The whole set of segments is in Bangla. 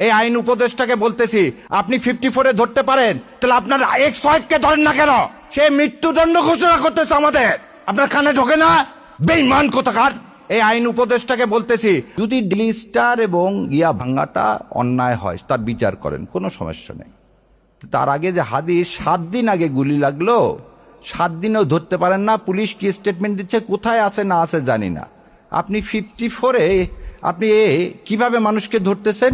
এই আইন উপদেষ্টাকে বলতেছি, আপনি ফিফটি ফোরে ধরতে পারেন, তাহলে আপনার এক্স ওয়াইফকে ধরেন না কেন? সে মৃত্যুদণ্ড ঘোষণা করতেছে আমাদের। আপনার কানে ঢোকে না? বেইমান কোথাকার? এই আইন উপদেষ্টাকে বলতেছি, যদি ডিলিস্টার এবং ইয়া ভাঙ্গাটা অন্যায় হয়, তার বিচার করেন, কোনো সমস্যা নেই। তার আগে যে হাদিস, সাত দিন আগে গুলি লাগল, সাত দিনেও ধরতে পারেন না, পুলিশ কি স্টেটমেন্ট দিচ্ছে, কোথায় আছে, না আছে জানি না। আপনি ফিফটি ফোরে আপনি এ, কীভাবে মানুষকে ধরতেছেন?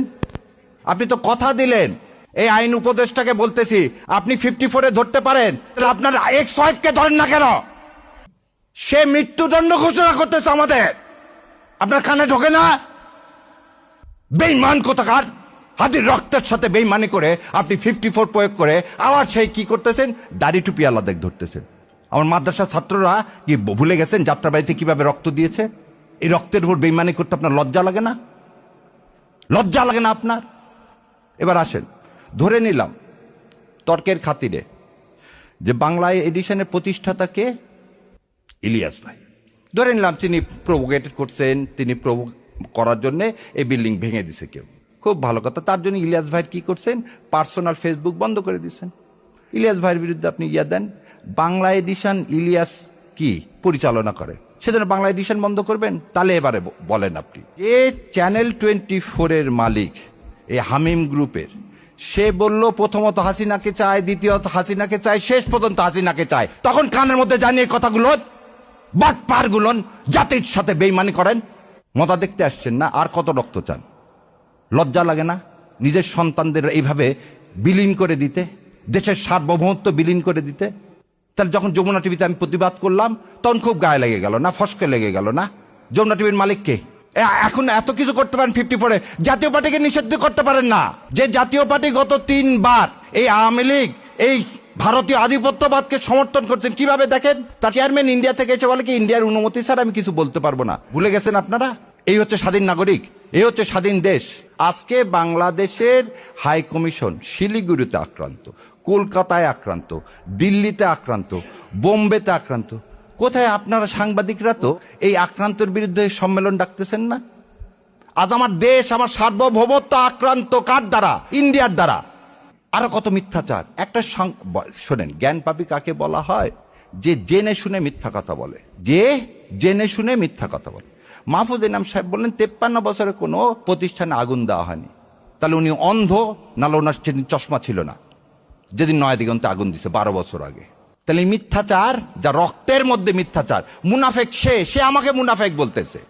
আপনি তো কথা দিলেন। এই আইন উপদেষ্টাকে বলতেছি, আপনি ফিফটি ফোরে ধরতে পারেন আপনার এক্স ওয়াইফকে ধরেন না কেন? সে মৃত্যুদণ্ড ঘোষণা করতেছে আমাদের। আপনার কানে ঢোকে না? বেইমান কোথাকার? হাতির রক্তের সাথে বেইমানি করে আপনি ফিফটি ফোর প্রয়োগ করে আবার সেই কি করতেছেন? দাড়ি টুপি আলাদা ধরতেছেন। আমার মাদ্রাসার ছাত্ররা কি ভুলে গেছেন যাত্রাবাড়িতে কীভাবে রক্ত দিয়েছে? এই রক্তের উপর বেইমানি করতে আপনার লজ্জা লাগে না? লজ্জা লাগে না আপনার? এবার আসেন। ধরে নিলাম, তর্কের খাতিরে, যে বাংলা এডিশনের প্রতিষ্ঠাতাকে ইলিয়াস ভাই। ধরে নিলাম, তিনি প্রভোগেটেড করছেন, তিনি প্রভো করার জন্য এই বিল্ডিং ভেঙে দিছে কেউ। খুব ভালো কথা, তার জন্য ইলিয়াস ভাই কি করছেন? পার্সোনাল ফেসবুক বন্ধ করে দিয়েছেন ইলিয়াস ভাইয়ের বিরুদ্ধে আপনি ইয়া দেন, বাংলা এডিশন ইলিয়াস কি পরিচালনা করে? সেজন্য বাংলা এডিশন বন্ধ করবেন? তাহলে এবারে বলেন আপনি। যে চ্যানেল টোয়েন্টি ফোরের মালিক এই হামিম গ্রুপের। সে বলল, প্রথমত হাসিনাকে চায় দ্বিতীয়ত হাসিনাকে চায় শেষ পর্যন্ত হাসিনাকে চায় তখন কানের মধ্যে জানিয়ে কথাগুলো, বাট পারগুলন জাতির সাথে বেইমানি করেন। মতা দেখতে আসছেন না, আর কত রক্ত চান? লজ্জা লাগে না? নিজের সন্তানদের এইভাবে বিলীন করে দিতে? দেশের সার্বভৌমত্ব বিলীন করে দিতে? তাহলে যখন যমুনা টিভিতে আমি প্রতিবাদ করলাম, তখন খুব গায়ে লেগে গেল না? ফসকে লেগে গেল না? যমুনা টিভির মালিক কে? এ- এখন এত কিছু করতে পারেন ফিফটি ফোরে জাতীয় পার্টিকে নিষিদ্ধ করতে পারেন না। যে জাতীয় পার্টি গত তিনবার এই আওয়ামী লীগ, এই ভারতীয় আধিপত্যবাদকে সমর্থন করছেন, কীভাবে দেখেন? তার চেয়ারম্যান ইন্ডিয়া থেকে এসে বলে কি ইন্ডিয়ার অনুমতি স্যার আমি কিছু বলতে পারব না। ভুলে গেছেন আপনারা? এই হচ্ছে স্বাধীন নাগরিক, এই হচ্ছে স্বাধীন দেশ। আজকে বাংলাদেশের হাই কমিশন শিলিগুড়িতে আক্রান্ত, কলকাতায় আক্রান্ত, দিল্লিতে আক্রান্ত, বোম্বেতে আক্রান্ত। কোথায় আপনারা সাংবাদিকরা তো এই আক্রান্তের বিরুদ্ধে সম্মেলন ডাকতেছেন না? আজ আমার দেশ, আমার সার্বভৌমত্ব আক্রান্ত কার দ্বারা? ইন্ডিয়ার দ্বারা। আরও কত মিথ্যাচার? একটা শোনেন, জ্ঞান পাপি কাকে বলা হয়? যে জেনে শুনে মিথ্যা কথা বলে। যে জেনে শুনে মিথ্যা কথা বলে। মাহফুজ ইনাম সাহেব বললেন, তেপ্পান্ন বছরে কোনো প্রতিষ্ঠানে আগুন দেওয়া হয়নি। তাহলে উনি অন্ধ নাহলে ওনার সেদিন চশমা ছিল না? যেদিন নয় দিগন্তে আগুন দিছে, বারো বছর আগে। তাহলে মিথ্যাচার যা রক্তের মধ্যে মিথ্যাচার মুনাফেক সে সে আমাকে মুনাফেক বলতেছে।